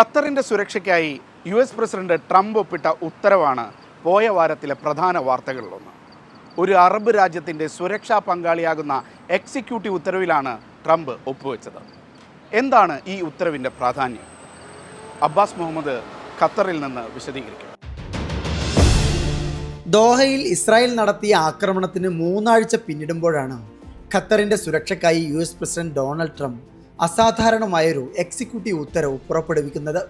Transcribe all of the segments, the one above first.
ഖത്തറിന്റെ സുരക്ഷയ്ക്കായി U S president Trump ഒപ്പിട്ട ഉത്തരവാണ് പോയ വാരത്തിലെ പ്രധാന വാർത്തകളിലൊന്ന്. ഒരു അറബ് രാജ്യത്തിന്റെ സുരക്ഷാ പങ്കാളിയാകുന്ന എക്സിക്യൂട്ടീവ് ഉത്തരവിലാണ് ട്രംപ് ഒപ്പുവെച്ചത്. എന്താണ് ഈ ഉത്തരവിന്റെ പ്രാധാന്യം? അബ്ബാസ് മുഹമ്മദ് ഖത്തറിൽ നിന്ന് വിശദീകരിക്കും. ദോഹയിൽ ഇസ്രായേൽ നടത്തിയ ആക്രമണത്തിന് മൂന്നാഴ്ച പിന്നിടുമ്പോഴാണ് ഖത്തറിന്റെ സുരക്ഷയ്ക്കായി U S president Donald Trump അസാധാരണമായൊരു executive ഉത്തരവ് പുറപ്പെടുവിക്കുന്നത്.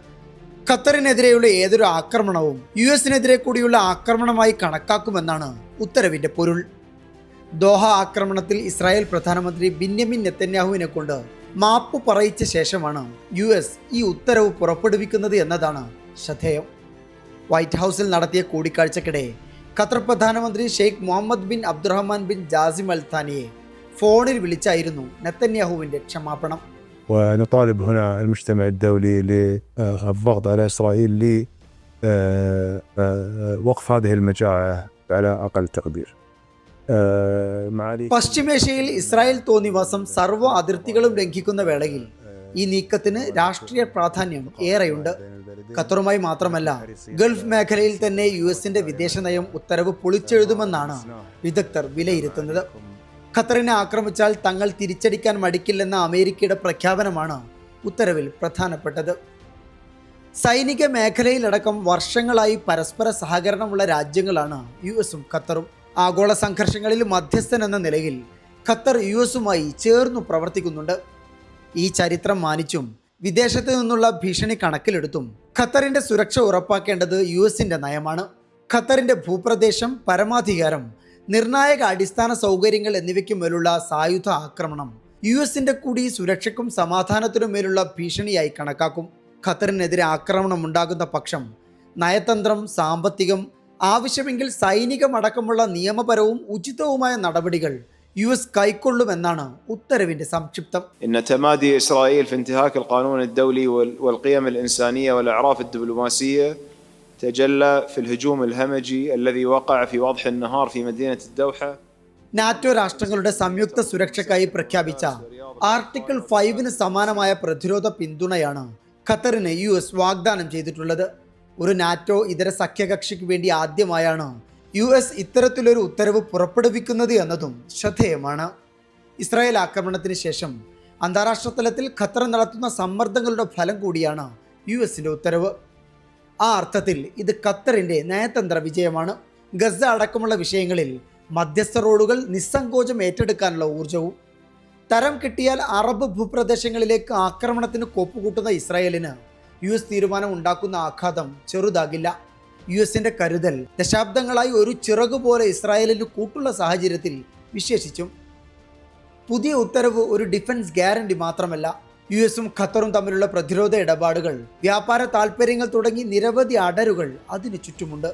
ഖത്തറിനെതിരെയുള്ള ഏതൊരു ആക്രമണവും യു എസിനെതിരെ കൂടിയുള്ള ആക്രമണമായി കണക്കാക്കുമെന്നാണ് ഉത്തരവിന്റെ പൊരുൾ. ദോഹ ആക്രമണത്തിൽ ഇസ്രായേൽ പ്രധാനമന്ത്രി ബിന്യമിൻ നെത്തന്യാഹുവിനെ കൊണ്ട് മാപ്പ് പറയിച്ച ശേഷമാണ് യു എസ് ഈ ഉത്തരവ് പുറപ്പെടുവിക്കുന്നത് എന്നതാണ് ശ്രദ്ധേയം. വൈറ്റ് ഹൗസിൽ നടത്തിയ കൂടിക്കാഴ്ചക്കിടെ ഖത്തർ പ്രധാനമന്ത്രി Sheikh Mohammed bin Abdulrahman bin Jassim Al ഫോണിൽ വിളിച്ചായിരുന്നു നെത്തന്യാഹുവിന്റെ ക്ഷമാപണം. ونطالب هنا المجتمع الدولي للضغط على إسرائيل لوقف هذه المجاعة على أقل تقدير آه، معالي പശ്ചിമേഷ്യയിൽ ഇസ്രായേൽ തോന്നിവാസം സർവ്വ അതിർത്തികളും ലംഘിക്കുന്ന വേളയിൽ ഈ നീക്കത്തിന് രാഷ്ട്രീയ പ്രാധാന്യം ഏറെയുണ്ട് ഖത്തറുമായി മാത്രമല്ല ഗൾഫ് മേഖലയിൽ തന്നെ യു എസിന്റെ വിദേശ നയം ഉത്തരവ് പൊളിച്ചെഴുതുമെന്നാണ് വിദഗ്ധർ വിലയിരുത്തുന്നത് ഖത്തറിനെ ആക്രമിച്ചാൽ തങ്ങൾ തിരിച്ചടിക്കാൻ മടിക്കില്ലെന്ന അമേരിക്കയുടെ പ്രഖ്യാപനമാണ് ഉത്തരവിൽ പ്രധാനപ്പെട്ടത്. സൈനിക മേഖലയിലടക്കം വർഷങ്ങളായി പരസ്പര സഹകരണമുള്ള രാജ്യങ്ങളാണ് യു എസും ഖത്തറും. ആഗോള സംഘർഷങ്ങളിൽ മധ്യസ്ഥൻ എന്ന നിലയിൽ ഖത്തർ യു എസുമായി ചേർന്നു പ്രവർത്തിക്കുന്നുണ്ട്. ഈ ചരിത്രം മാനിച്ചും വിദേശത്തു നിന്നുള്ള ഭീഷണി കണക്കിലെടുത്തും ഖത്തറിന്റെ സുരക്ഷ ഉറപ്പാക്കേണ്ടത് യു എസിന്റെ നയമാണ്. ഖത്തറിന്റെ ഭൂപ്രദേശം പരമാധികാരം നിർണായക അടിസ്ഥാന സൗകര്യങ്ങൾ എന്നിവയ്ക്ക് മേലുള്ള സായുധ ആക്രമണം യു എസിന്റെ കൂടി സുരക്ഷയ്ക്കും സമാധാനത്തിനും മേലുള്ള ഭീഷണിയായി കണക്കാക്കും ഖത്തറിനെതിരെ ആക്രമണം ഉണ്ടാകുന്ന പക്ഷം നയതന്ത്രം സാമ്പത്തികം ആവശ്യമെങ്കിൽ സൈനികമടക്കമുള്ള നിയമപരവും ഉചിതവുമായ നടപടികൾ യു എസ് കൈക്കൊള്ളുമെന്നാണ് ഉത്തരവിന്റെ സംക്ഷിപ്തം ان تمادي اسرائيل في انتهاك القانون الدولي وال- والقيم الانسانيه والاعراف الدبلوماسيه تجلى في الهجوم الهمجي الذي وقع في وضح النهار في مدينه الدوحه നാറ്റോ രാഷ്ട്രങ്ങളുടെ സംയുക്ത സുരക്ഷയ്ക്കായി പ്രഖ്യാപിച്ച ആർട്ടിക്കിൾ ഫൈവിന് സമാനമായ പ്രതിരോധ പിന്തുണയാണ് ഖത്തറിന് യു എസ് വാഗ്ദാനം ചെയ്തിട്ടുള്ളത് ഒരു നാറ്റോ ഇതര സഖ്യകക്ഷിക്ക് വേണ്ടി ആദ്യമായാണ് യു എസ് ഇത്തരത്തിലൊരു ഉത്തരവ് പുറപ്പെടുവിക്കുന്നത് എന്നതും ശ്രദ്ധേയമാണ് ഇസ്രായേൽ ആക്രമണത്തിന് ശേഷം അന്താരാഷ്ട്ര തലത്തിൽ ഖത്തർ നടത്തുന്ന സമ്മർദ്ദങ്ങളുടെ ഫലം കൂടിയാണ് യു എസിൻ്റെ ഉത്തരവ് ആ അർത്ഥത്തിൽ ഇത് ഖത്തറിന്റെ നയതന്ത്ര വിജയമാണ്. ഗസ അടക്കമുള്ള വിഷയങ്ങളിൽ മധ്യസ്ഥ റോളുകൾ നിസ്സങ്കോചം ഏറ്റെടുക്കാനുള്ള ഊർജവും തരം കിട്ടിയാൽ അറബ് ഭൂപ്രദേശങ്ങളിലേക്ക് ആക്രമണത്തിന് കൊപ്പുകൂട്ടുന്ന ഇസ്രായേലിന് യു എസ് തീരുമാനം ഉണ്ടാക്കുന്ന ആഘാതം ചെറുതാകില്ല. യു എസിന്റെ കരുതൽ ദശാബ്ദങ്ങളായി ഒരു ചിറക് പോലെ ഇസ്രായേലിന് കൂട്ടുള്ള സാഹചര്യത്തിൽ വിശേഷിച്ചും. പുതിയ ഉത്തരവ് ഒരു ഡിഫൻസ് ഗ്യാരണ്ടി മാത്രമല്ല യു എസും ഖത്തറും തമ്മിലുള്ള പ്രതിരോധ ഇടപാടുകൾ വ്യാപാര താൽപ്പര്യങ്ങൾ തുടങ്ങി നിരവധി അടരുകൾ അതിനു ചുറ്റുമുണ്ട്.